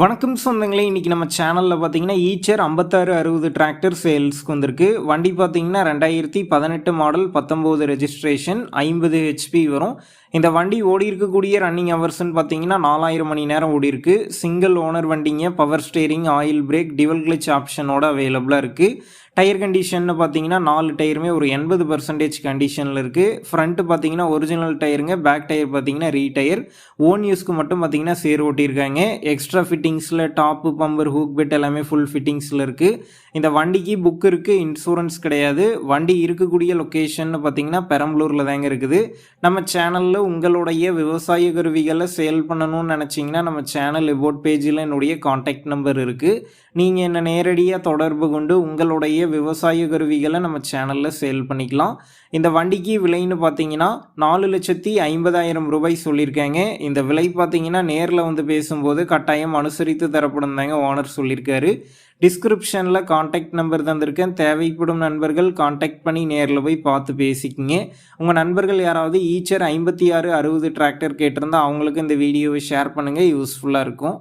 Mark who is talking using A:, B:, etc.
A: வணக்கம் சொந்தங்களே இன்றைக்கி நம்ம சேனலில் பார்த்தீங்கன்னா ஈச்சர் ஐம்பத்தாறு அறுபது டிராக்டர் சேல்ஸ்க்கு வந்திருக்கு. வண்டி பார்த்தீங்கன்னா ரெண்டாயிரத்தி பதினெட்டு மாடல் பத்தொம்போது ரெஜிஸ்ட்ரேஷன் ஐம்பது ஹெச்பி வரும். இந்த வண்டி ஓடி இருக்கக்கூடிய ரன்னிங் ஹவர்ஸ்னு பார்த்தீங்கன்னா நாலாயிரம் மணி நேரம் ஓடி இருக்கு சிங்கிள் ஓனர் வண்டிங்க power steering oil brake dual clutch ஆப்ஷனோட அவைலபிளாக இருக்குது டயர் கண்டிஷன்னு பார்த்தீங்கன்னா நாலு டயருமே ஒரு எண்பது பர்சன்டேஜ் கண்டிஷனில் இருக்குது ஃப்ரண்ட்டு பார்த்தீங்கன்னா ஒரிஜினல் டயருங்க பேக் டயர் பார்த்தீங்கன்னா ரீடயர் ஓன் யூஸ்க்கு மட்டும் பார்த்தீங்கன்னா சேர் ஓட்டியிருக்காங்க. எக்ஸ்ட்ரா ஃபிட்டிங்ஸில் டாப்பு பம்பர் ஹூக் பெட் எல்லாமே ஃபுல் ஃபிட்டிங்ஸில் இருக்குது இந்த வண்டிக்கு புக் இருக்குது இன்சூரன்ஸ் கிடையாது. வண்டி இருக்கக்கூடிய லொக்கேஷன் பார்த்தீங்கன்னா பெரம்பலூரில் தாங்க இருக்குது. நம்ம சேனலில் உங்களுடைய விவசாய கருவிகளை சேல் பண்ணணும்னு நினச்சிங்கன்னா நம்ம சேனல் எபோட் பேஜில் என்னுடைய காண்டாக்ட் நம்பர் இருக்குது நீங்கள் என்னை நேரடியாக தொடர்பு கொண்டு உங்களுடைய விவசாய கருவிகளை நம்ம சேனலில் சேல் பண்ணிக்கலாம். இந்த வண்டிக்கு விலைன்னு பார்த்தீங்கன்னா நாலு லட்சத்தி ஐம்பதாயிரம் ரூபாய் சொல்லியிருக்காங்க. இந்த விலை பார்த்தீங்கன்னா நேரில் வந்து பேசும்போது கட்டாயம் அனுசரித்து தரப்படும் தாங்க ஓனர் சொல்லியிருக்காரு. டிஸ்கிரிப்ஷனில் காண்டாக்ட் நம்பர் தந்திருக்கேன். தேவைப்படும் நண்பர்கள் காண்டாக்ட் பண்ணி நேரில் போய் பார்த்து பேசிக்கிங்க. உங்கள் நண்பர்கள் யாராவது ஈச்சர் ஐம்பத்தி ஆறு அறுபது டிராக்டர் கேட்டிருந்தா அவங்களுக்கு இந்த வீடியோவை ஷேர் பண்ணுங்கள் யூஸ்ஃபுல்லாக இருக்கும்.